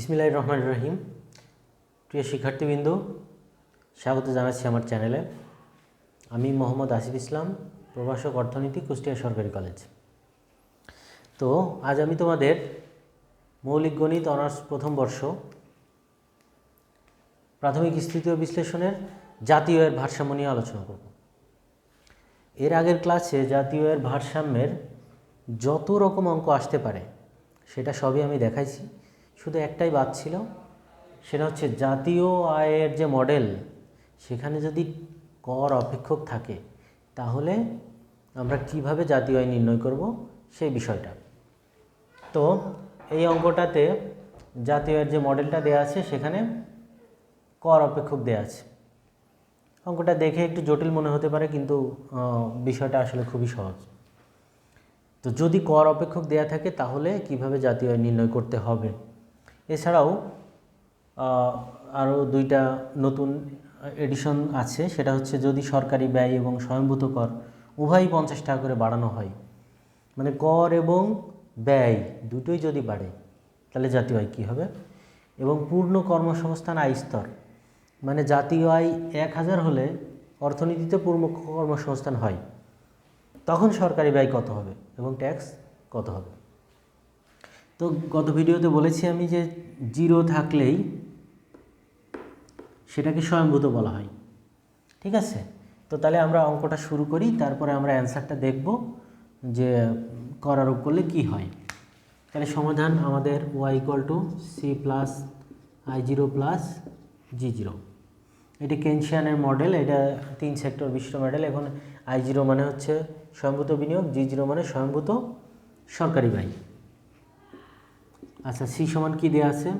বিসমিল্লাহ রহমান রহিম। প্রিয় শিক্ষার্থীবৃন্দ, স্বাগত জানাচ্ছি আমার চ্যানেলে। আমি মোহাম্মদ আসিফ ইসলাম, প্রভাষক অর্থনীতি, কুষ্টিয়া সরকারি কলেজ। তো, আজ আমি তোমাদের মৌলিক গণিত অনার্স প্রথম বর্ষ, প্রাথমিক স্থিতীয় বিশ্লেষণের জাতীয় এর ভারসাম্য নিয়ে আলোচনা করব। এর আগের ক্লাসে জাতীয় এর ভারসাম্যের যত রকম অঙ্ক আসতে পারে, সেটা সবই আমি দেখাইছি। শুধু একটাই বাদ ছিল, সেটা হচ্ছে জাতীয় আয়ের যে মডেল সেখানে যদি কর অপেক্ষক থাকে, তাহলে আমরা কীভাবে জাতীয় আয় নির্ণয় করব সেই বিষয়টা। তো এই অঙ্কটাতে জাতীয় আয়ের যে মডেলটা দেওয়া আছে, সেখানে কর অপেক্ষক দেওয়া আছে। অঙ্কটা দেখে একটু জটিল মনে হতে পারে, কিন্তু বিষয়টা আসলে খুবই সহজ। তো যদি কর অপেক্ষক দেয়া থাকে, তাহলে কীভাবে জাতীয় আয় নির্ণয় করতে হবে? এছাড়াও আরও দুইটা নতুন এডিশন আছে। সেটা হচ্ছে যদি সরকারি ব্যয় এবং স্বয়ংভূত কর উভয়ই পঞ্চাশ টাকা করে বাড়ানো হয় মানে কর এবং ব্যয় দুটোই যদি বাড়ে, তাহলে জাতীয় আয় কী হবে? এবং পূর্ণ কর্মসংস্থান আয় স্তর মানে জাতীয় আয় এক হাজার হলে অর্থনীতিতে পূর্ণ কর্মসংস্থান হয়, তখন সরকারি ব্যয় কত হবে এবং ট্যাক্স কত হবে? তো গত ভিডিওতে বলেছি আমি যে জিরো থাকলেই সেটাকে স্বয়ংভূত বলা হয়। ঠিক আছে? তো তাহলে আমরা অঙ্কটা শুরু করি, তারপরে আমরা অ্যান্সারটা দেখব যে কর আরোপ করলে কি হয়। তাহলে সমাধান আমাদের Y equal to C plus I zero plus G zero এটি কেনশিয়ানের মডেল এটা তিন সেক্টর বিশিষ্ট মডেল এখন আই জিরো মানে হচ্ছে স্বয়ংভূত বিনিয়োগ জি জিরো মানে স্বয়ংভূত সরকারি ব্যয়। আচ্ছা সি সমান কি দেওয়া আছে?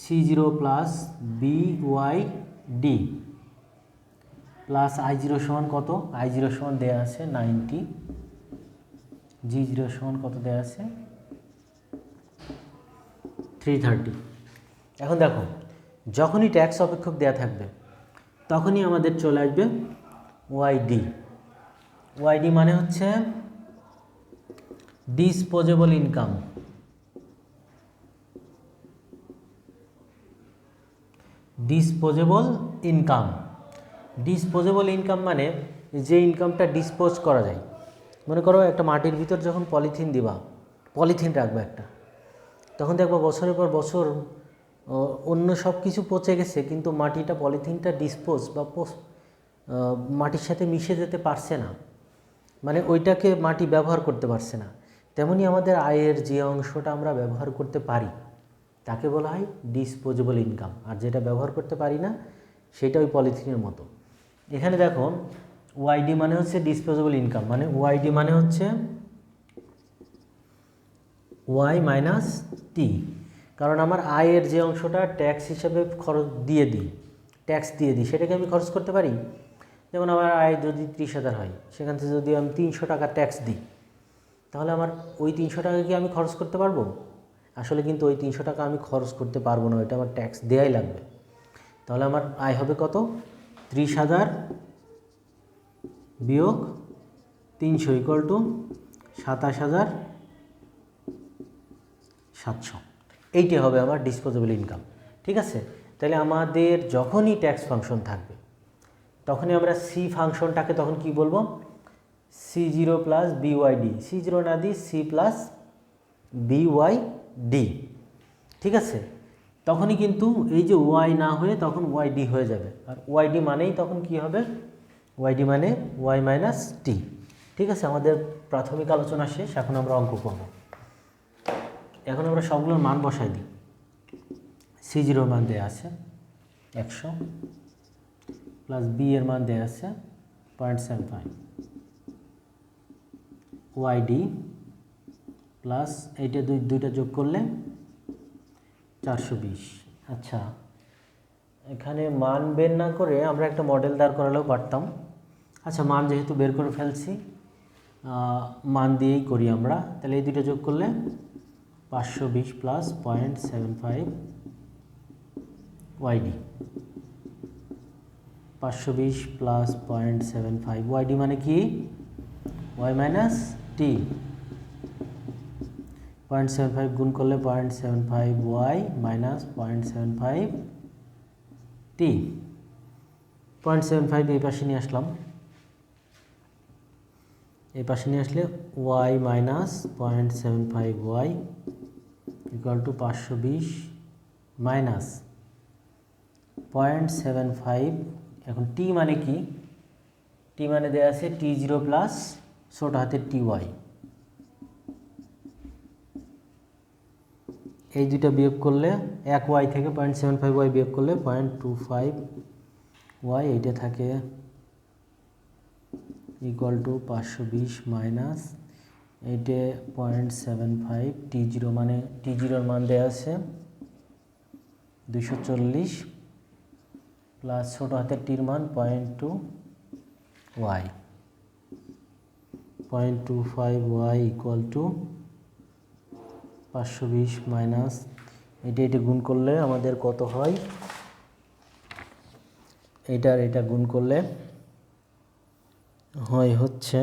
C zero plus B Y D plus I zero সমান কত? আই জিরো সমান দেওয়া আছে নাইনটি। জি জিরো সমান কত দেওয়া আছে? Three thirty. এখন দেখো, যখনই ট্যাক্স অপেক্ষক দেওয়া থাকবে, তখনই আমাদের চলে আসবে ওয়াইডি ওয়াইডি মানে হচ্ছে disposable income. Disposable income disposable income মানে যে ইনকামটা ডিসপোজ করা যায়। মনে করো একটা মাটির ভিতর যখন পলিথিন দিবা, পলিথিন রাখবে একটা, তখন দেখব বছরের পর বছর অন্য সব কিছু পচে গেছে, কিন্তু মাটিটা, পলিথিনটা ডিসপোজ বা মাটির সাথে মিশে যেতে পারছে না। মানে ওইটাকে মাটি ব্যবহার করতে পারছে না। তেমনি আমাদের আয়ের যে অংশটা আমরা ব্যবহার করতে পারি তাকে বলা হয় ডিসপোজেবল ইনকাম আর যেটা ব্যবহার করতে পারি না, সেটা ওই পলিথিনের মতো। এখানে দেখো ওয়াইডি মানে হচ্ছে ডিসপোজেবল ইনকাম মানে ওয়াইডি মানে হচ্ছে ওয়াই মাইনাস টি কারণ আমার আয়ের যে অংশটা ট্যাক্স হিসাবে খরচ দিয়ে দিই ট্যাক্স দিয়ে দিই, সেটাকে আমি খরচ করতে পারি? যেমন আমার আয় যদি ত্রিশ হাজার হয়, সেখান থেকে যদি আমি তিনশো টাকা ট্যাক্স দিই, তাহলে আমার ওই তিনশো টাকা কি আমি খরচ করতে পারব? আসলে কিন্তু ওই তিনশো টাকা আমি খরচ করতে পারব না ওইটা আমার ট্যাক্স দেয়াই লাগবে। তাহলে আমার আয় হবে কত? ত্রিশ হাজার বিয়োগ তিনশো ইকুয়াল টু সাতাশ হাজার সাতশো। এইটি হবে আমার ডিসপোজেবল ইনকাম ঠিক আছে? তাহলে আমাদের যখনই ট্যাক্স ফাংশন থাকবে, তখনই আমরা সি ফাংশনটাকে তখন কি বলব? C zero plus B Y D C zero না দিই সি প্লাস বিওয়াই ডি ঠিক আছে? তখনই কিন্তু এই যে ওয়াই না হয়ে তখন ওয়াই ডি হয়ে যাবে। আর ওয়াই ডি মানেই তখন কি হবে? ওয়াই ডি মানে ওয়াই মাইনাস টি ঠিক আছে? আমাদের প্রাথমিক আলোচনা শেষ, এখন আমরা অঙ্ক করব। এখন আমরা সবগুলোর মান বসাই দিই। সি জিরোর মান দেওয়া আছে একশো প্লাস বি এর মান দেওয়া আছে point seven five Y D plus এইটা দুই, দুইটা যোগ করলে চারশো বিশ। আচ্ছা এখানে মান বের না করে আমরা একটা মডেল দাঁড় করালেও পারতাম। আচ্ছা মান যেহেতু বের করে ফেলছি মান দিয়েই করি আমরা, তাহলে এই দুটো যোগ করলে পাঁচশো বিশ plus point seven five Y D পাঁচশো বিশ plus point seven five Y D মানে কি? Y minus T point seven five গুণ করলে point seven five Y minus point seven five T. Point seven five এই পাশে নিয়ে আসলাম। এই পাশে নিয়ে আসলে Y minus point seven five Y equal to পাঁচশো বিশ মাইনাস পয়েন্ট সেভেন ফাইভ। এখন টি মানে কি? টি মানে দেওয়া আছে টি জিরো প্লাস ছোটো হাতের টি ওয়াই। এই দুটো বিয়োগ করলে এক ওয়াই থেকে পয়েন্ট সেভেন ফাইভ ওয়াই বিয়োগ করলে পয়েন্ট টু ফাইভ ওয়াই এইটা থাকে ইকুয়াল টু পাঁচশো বিশ মাইনাস এইটে point seven five T zero মানে টি জিরোর মান দেওয়া আছে দুশো চল্লিশ প্লাস ছোটো হাতের টির মান point two Y point two five Y equal to পাঁচশো বিশ মাইনাস, এটা এটা গুণ করলে আমাদের কত হয়? এটার এটা গুণ করলে হয় হচ্ছে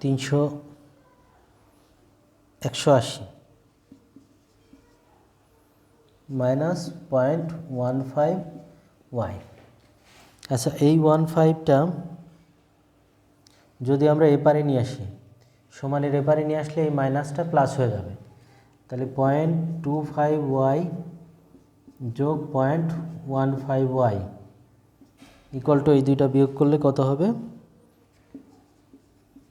তিনশো একশো আশি minus point one five Y. আচ্ছা এই ওয়ান ফাইভটা যদি আমরা এপারে নিয়ে আসি সমানের এপারে নিয়ে আসলে এই মাইনাসটা প্লাস হয়ে যাবে। তাহলে পয়েন্ট টু ফাইভ ওয়াই যোগ point one five Y equal to এই দুইটা বিয়োগ করলে কত হবে?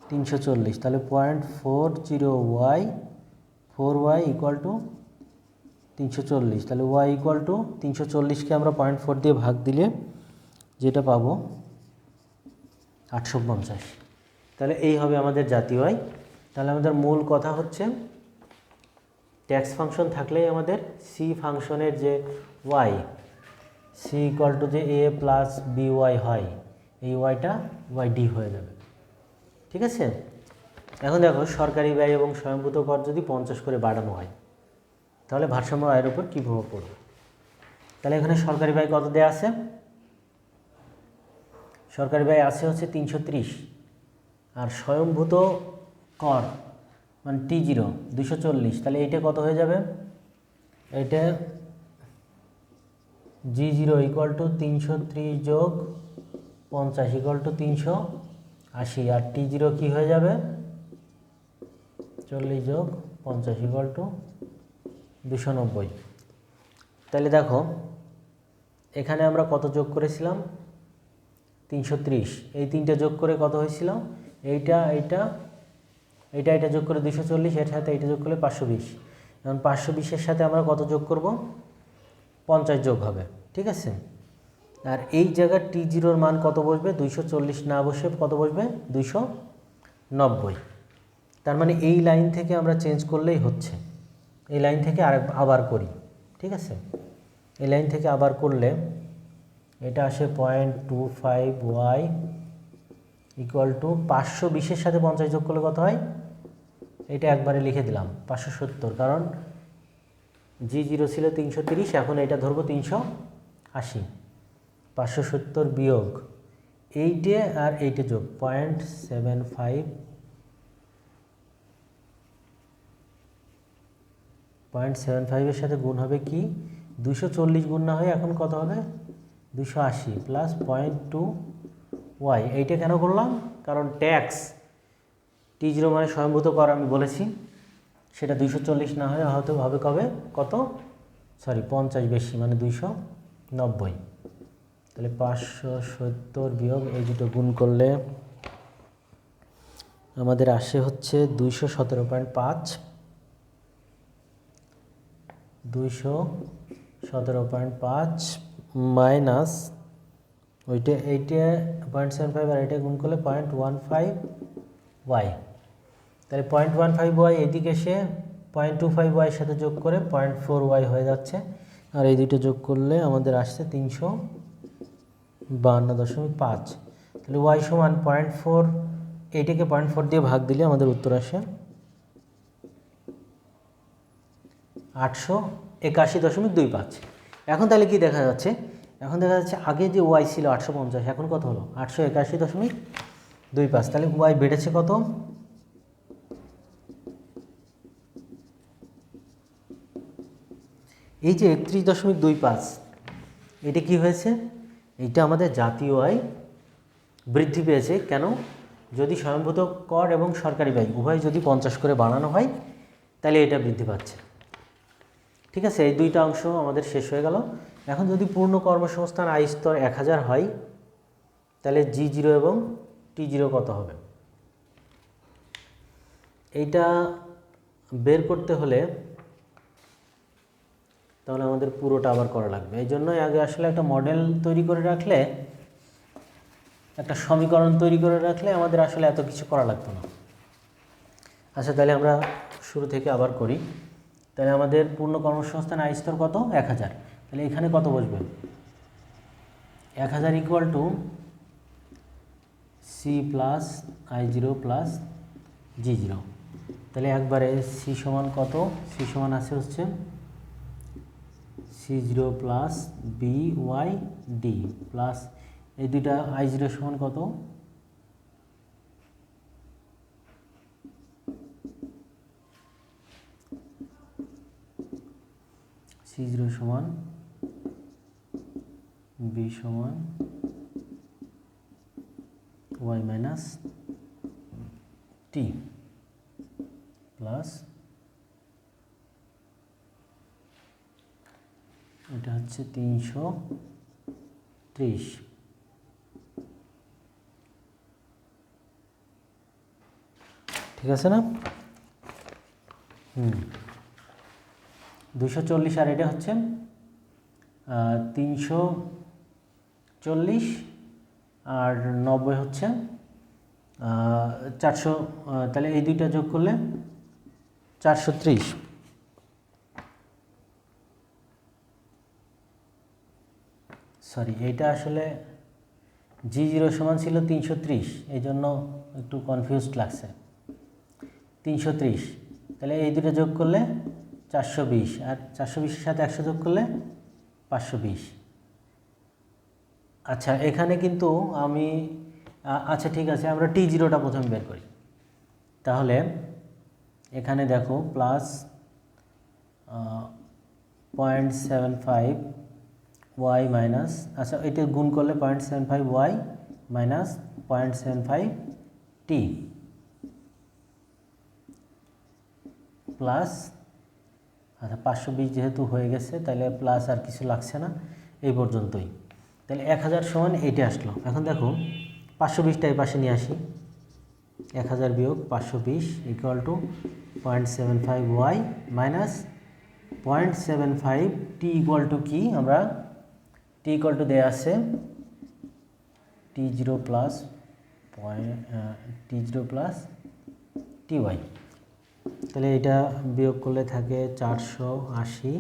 তিনশো চল্লিশ। তাহলে point four zero Y four Y equal to তিনশো চল্লিশ। তাহলে ওয়াই ইকুয়াল টু তিনশো চল্লিশকে আমরা পয়েন্ট ফোর দিয়ে ভাগ দিলে যেটা পাবো আটশো পঞ্চাশ। তাহলে এই হবে আমাদের জাতীয় আয়। তাহলে আমাদের মূল কথা হচ্ছে ট্যাক্স ফাংশন থাকলেই আমাদের সি ফাংশনের যে ওয়াই সি ইকুয়াল টু যে এ প্লাস বি ওয়াই হয়, এই ওয়াইটা ওয়াই ডি হয়ে যাবে। ঠিক আছে? এখন দেখো, সরকারি ব্যয় এবং স্বয়ংভূত কর যদি পঞ্চাশ করে বাড়ানো হয়, তাহলে ভারসাম্য আয়ের উপর কী প্রভাব পড়বে? তাহলে এখানে সরকারি ব্যয় কত দেওয়া আছে? সরকারি ব্যয় আছে হচ্ছে তিনশো ত্রিশ। আর স্বয়ংভূত কর মানে টি জিরো দুশো চল্লিশ, তাহলে এইটা কত হয়ে যাবে? এইটা জি জিরো ইকুয়াল টু তিনশো ত্রিশ যোগ পঞ্চাশ ইকুয়াল টু তিনশো আশি, আর টি জিরো কী হয়ে যাবে? চল্লিশ যোগ পঞ্চাশ ইকুয়াল টু দুশো নব্বই। তাহলে দেখো, এখানে আমরা কত যোগ করেছিলাম? তিনশো ত্রিশ। এই তিনটা যোগ করে কত হয়েছিল? এইটা এইটা এইটা এটা যোগ করে দুশো চল্লিশ, এর সাথে এইটা যোগ করলে পাঁচশো বিশ। এখন পাঁচশো বিশের সাথে আমরা কত যোগ করব? পঞ্চাশ যোগ হবে, ঠিক আছে? আর এই জায়গার টি জিরোর মান কত বসবে? দুইশো চল্লিশ না বসে কত বসবে? দুইশো নব্বই। তার মানে এই লাইন থেকে আমরা চেঞ্জ করলেই হচ্ছে। এই লাইন থেকে আর আবার করি, ঠিক আছে? এই লাইন থেকে আবার করলে এটা আসে point two five Y equal to পাঁচশো বিশের সাথে পঞ্চাশ যোগ করলে কত হয়? এটা একবারে লিখে দিলাম, পাঁচশো সত্তর। কারণ জি জিরো ছিল তিনশো তিরিশ, এখন এটা ধরবো তিনশো আশি। পাঁচশো সত্তর বিয়োগ এইটে আর এইটে যোগ point seven five point seven five সাথে গুণ হবে কি? দুশো চল্লিশ গুণ না হয়ে এখন কত হবে? দুশো আশি প্লাস পয়েন্ট টু ওয়াই এইটা কেন করলাম? কারণ ট্যাক্স টি জিরো মানে স্বয়ংভূত কর, আমি বলেছি। সেটা দুইশো চল্লিশ না হয়ে হয়তো হবে কবে? কত? সরি পঞ্চাশ বেশি মানে দুইশো নব্বই। তাহলে পাঁচশো সত্তর বিয়োগ এই দুটো গুণ করলে আমাদের আসে হচ্ছে দুইশো সতেরো পয়েন্ট পাঁচ। দুইশো সতেরো পয়েন্ট পাঁচ মাইনাস ওইটা এইটা পয়েন্ট সেভেন ফাইভ আর এটা গুণ করলে পয়েন্ট ওয়ান ফাইভ ওয়াই তাহলে পয়েন্ট ওয়ান ফাইভ ওয়াই এদিকে এসে পয়েন্ট টু ফাইভ ওয়াইয়ের সাথে যোগ করে পয়েন্ট ফোর ওয়াই হয়ে যাচ্ছে। আর এই দুটো যোগ করলে আমাদের আসছে তিনশো বাহান্ন দশমিক পাঁচ। তাহলে ওয়াই সমান পয়েন্ট ফোর এইটাকে পয়েন্ট ফোর দিয়ে ভাগ দিলে আমাদের উত্তর আসে আটশো একাশি দশমিক দুই পাঁচ। এখন তাহলে কি দেখা যাচ্ছে? এখন দেখা যাচ্ছে আগে যে ওয়াই ছিল আটশো পঞ্চাশ, এখন কত হলো? আটশো একাশি দশমিক দুই পাঁচ। তাহলে ওয়াই বেড়েছে কত? এই যে একত্রিশ দশমিক দুই পাঁচ, এটা কি হয়েছে? এটা আমাদের জাতীয় আয় বৃদ্ধি পেয়েছে। কেন? যদি স্বয়ংভূত কর এবং সরকারি ব্যয়, উভয় যদি পঞ্চাশ করে বাড়ানো হয়, তাহলে এটা বৃদ্ধি পাচ্ছে। ঠিক আছে, এই দুইটা অংশ আমাদের শেষ হয়ে গেল। এখন যদি পূর্ণ কর্মসংস্থান আয় স্তর এক হাজার হয়, তাহলে জি জিরো এবং টি জিরো কত হবে? এইটা বের করতে হলে তাহলে আমাদের পুরোটা আবার করা লাগবে। এই জন্যই আগে আসলে একটা মডেল তৈরি করে রাখলে, একটা সমীকরণ তৈরি করে রাখলে আমাদের আসলে এত কিছু করা লাগতো না। আচ্ছা তাহলে আমরা শুরু থেকে আবার করি। তাহলে আমাদের পূর্ণ কর্মসংস্থান আয় স্তর কত? এক হাজার। তাহলে এখানে কত বসবে? এক হাজার equal to C plus I zero plus G zero তাহলে একবারে সি সমান কত? সি সমান আছে হচ্ছে C zero plus B Y D plus এই দুইটা আই জিরো সমান কত? সি জিরো সমান বি সমান ওয়াই মাইনাস টি প্লাস এটা হচ্ছে তিনশো ত্রিশ। ঠিক আছে না? হুম। দুশো চল্লিশ আর এটা হচ্ছে তিনশো চল্লিশ আর নব্বই হচ্ছে চারশো তাহলে এই দুইটা যোগ করলে চারশো ত্রিশ। সরি এইটা আসলে জি জিরো সমান ছিল তিনশো ত্রিশ এই জন্য একটু কনফিউজড লাগছে। তিনশো ত্রিশ, তাহলে এই দুটো যোগ করলে চারশো বিশ। আর চারশো বিশের সাথে একশো যোগ করলে পাঁচশো বিশ। আচ্ছা এখানে কিন্তু আমি আচ্ছা ঠিক আছে, আমরা টি জিরোটা প্রথমে বের করি। তাহলে এখানে দেখো plus point seven five Y minus আচ্ছা এটা গুণ করলে point seven five Y minus point seven five T. Plus আচ্ছা পাঁচশো বিশ যেহেতু হয়ে গেছে, তাহলে প্লাস আর কিছু লাগছে না, এই পর্যন্তই। তাহলে এক হাজার সমান এইটা আসলো। এখন দেখো, পাঁচশো বিশটা এই পাশে নিয়ে আসি। এক হাজার বিয়োগ পাঁচশো বিশ equal to point seven five Y minus point seven five T equal to কি? আমরা টি ইকুয়াল টু দেওয়া আছে T zero plus point T zero plus T Y তাহলে এটা বিয়োগ করলে থাকে চারশো আশি,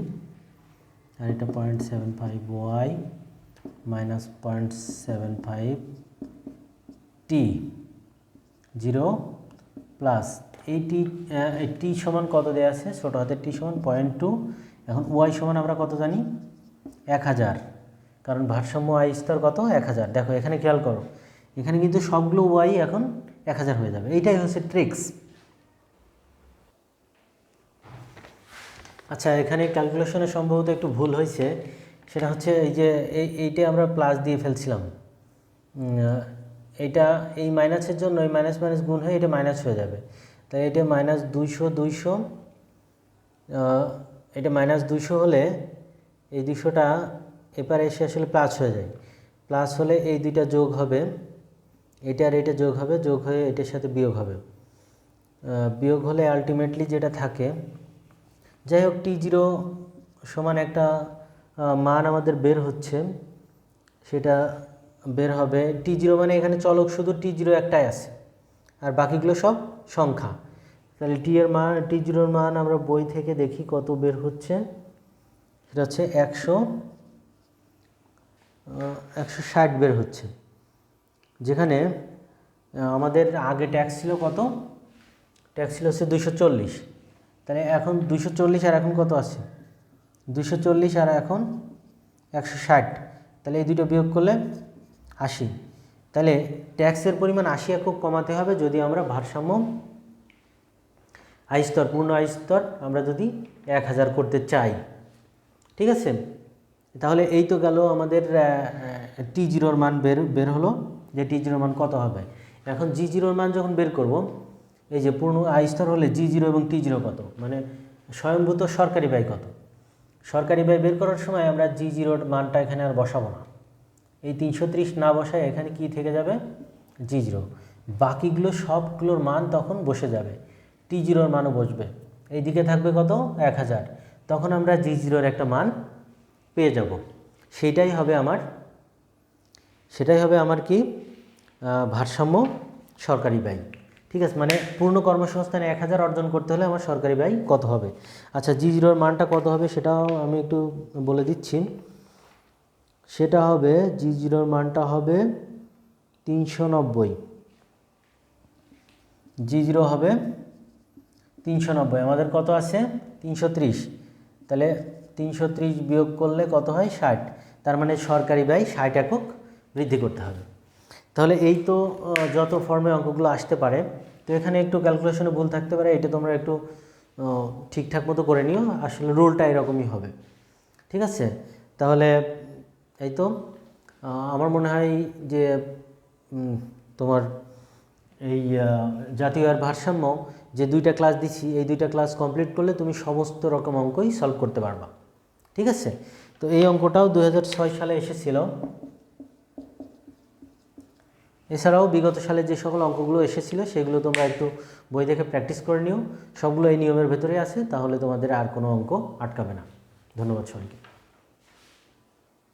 আর এটা point seven five Y minus point seven five T, zero plus এই টি টি সমান কত দেওয়া আছে? ছোটো হাতের টি সমান পয়েন্ট টু। এখন ওয়াই সমান আমরা কত জানি? এক হাজার। কারণ ভারসাম্য আই স্তর কত? এক হাজার। দেখো, এখানে খেয়াল করো, এখানে কিন্তু সবগুলো ওয়াই এখন এক হাজার হয়ে যাবে। এইটাই হচ্ছে ট্রিক্স আচ্ছা এখানে ক্যালকুলেশনে সম্ভবত একটু ভুল হয়েছে। সেটা হচ্ছে এই যে, এই, এইটা আমরা প্লাস দিয়ে ফেলছিলাম। এটা এই মাইনাসের জন্য, এই মাইনাস মাইনাস গুণ হয়ে এটা মাইনাস হয়ে যাবে। তাই এটা মাইনাস দুইশো দুইশো এটা মাইনাস দুইশো হলে এই দুইশোটা এপারে এসে আসলে প্লাস হয়ে যায়। প্লাস হলে এই দুইটা যোগ হবে, এটা আর এটা যোগ হবে, যোগ হয়ে এটার সাথে বিয়োগ হবে। বিয়োগ হলে আলটিমেটলি যেটা থাকে যাই হোক টি জিরো সমান একটা মান আমাদের বের হচ্ছে, সেটা বের হবে। টি জিরো মানে এখানে চলক শুধু টি জিরো একটাই আছে, আর বাকিগুলো সব সংখ্যা। তাহলে টি এর মান টি জিরোর মান আমরা বই থেকে দেখি কত বের হচ্ছে। সেটা হচ্ছে একশো একশো ষাট বের হচ্ছে। যেখানে আমাদের আগে ট্যাক্স ছিল কত? ট্যাক্স ছিল হচ্ছে দুশো চল্লিশ। তাহলে এখন দুশো চল্লিশ আর এখন কত আছে দুশো চল্লিশ আর এখন একশো ষাট। তাহলে এই দুটো বিয়োগ করলে আশি। তাহলে ট্যাক্সের পরিমাণ আশি খুব কমাতে হবে যদি আমরা ভারসাম্য আয়স্তর পূর্ণ আয়স্তর আমরা যদি এক হাজার করতে চাই। ঠিক আছে? তাহলে এই তো গেল আমাদের টি জিরোর মান বের বের হলো যে টি জিরোর মান কত হবে? এখন জি জিরোর মান যখন বের করব এই যে পূর্ণ আই স্তর হলে জি জিরো এবং টি জিরো কত? মানে স্বয়ংভূত সরকারি ব্যয় কত? সরকারি ব্যয় বের করার সময় আমরা জি জিরোর মানটা এখানে আর বসাবো না। এই তিনশো ত্রিশ না বসায় এখানে কি থেকে যাবে? G zero. বাকিগুলো সবগুলোর মান তখন বসে যাবে। টি জিরোর মানও বসবে। এই দিকে থাকবে কত? এক হাজার। তখন আমরা জি জিরোর একটা মান পেয়ে যাব। সেটাই হবে আমার, সেটাই হবে আমার কি? ভারসাম্য সরকারি ব্যয়। ঠিক আছে মানে পূর্ণ কর্মসংস্থানে এক হাজার অর্জন করতে হলে আমার সরকারি ব্যয় কত হবে? আচ্ছা জি জিরোর মানটা কত হবে সেটাও আমি একটু বলে দিচ্ছি। সেটা হবে, জি জিরোর মানটা হবে তিনশো নব্বই। জি জিরো হবে তিনশো নব্বই। আমাদের কত আছে? তিনশো ত্রিশ। তাহলে তিনশো ত্রিশ বিয়োগ করলে কত হয়? ষাট। তার মানে সরকারি ব্যয় ষাট একক বৃদ্ধি করতে হবে। তাহলে এই তো যত ফর্মে অঙ্কগুলো আসতে পারে, তো এখানে একটু ক্যালকুলেশনে ভুল থাকতে পারে, এটা তোমরা একটু ঠিকঠাক মতো করে নিও, আসলে রুলটা এরকমই হবে। ঠিক আছে? তাহলে এই তো আমার মনে হয় যে তোমার এই জাতীয় আর ভারসাম্য, যে দুইটা ক্লাস দিচ্ছি এই দুইটা ক্লাস কমপ্লিট করলে তুমি সমস্ত রকম অঙ্কই সলভ করতে পারবা। ঠিক আছে? তো এই অঙ্কটাও দু হাজার ছয় সালে এসেছিল। এছাড়াও বিগত সালে যে সকল অঙ্কগুলো এসেছিল, সেগুলো তোমরা একটু বই দেখে প্র্যাকটিস করে নিও। সবগুলো এই নিয়মের ভেতরে আছে, তাহলে তোমাদের আর কোনো অঙ্ক আটকাবে না। ধন্যবাদ সবাইকে।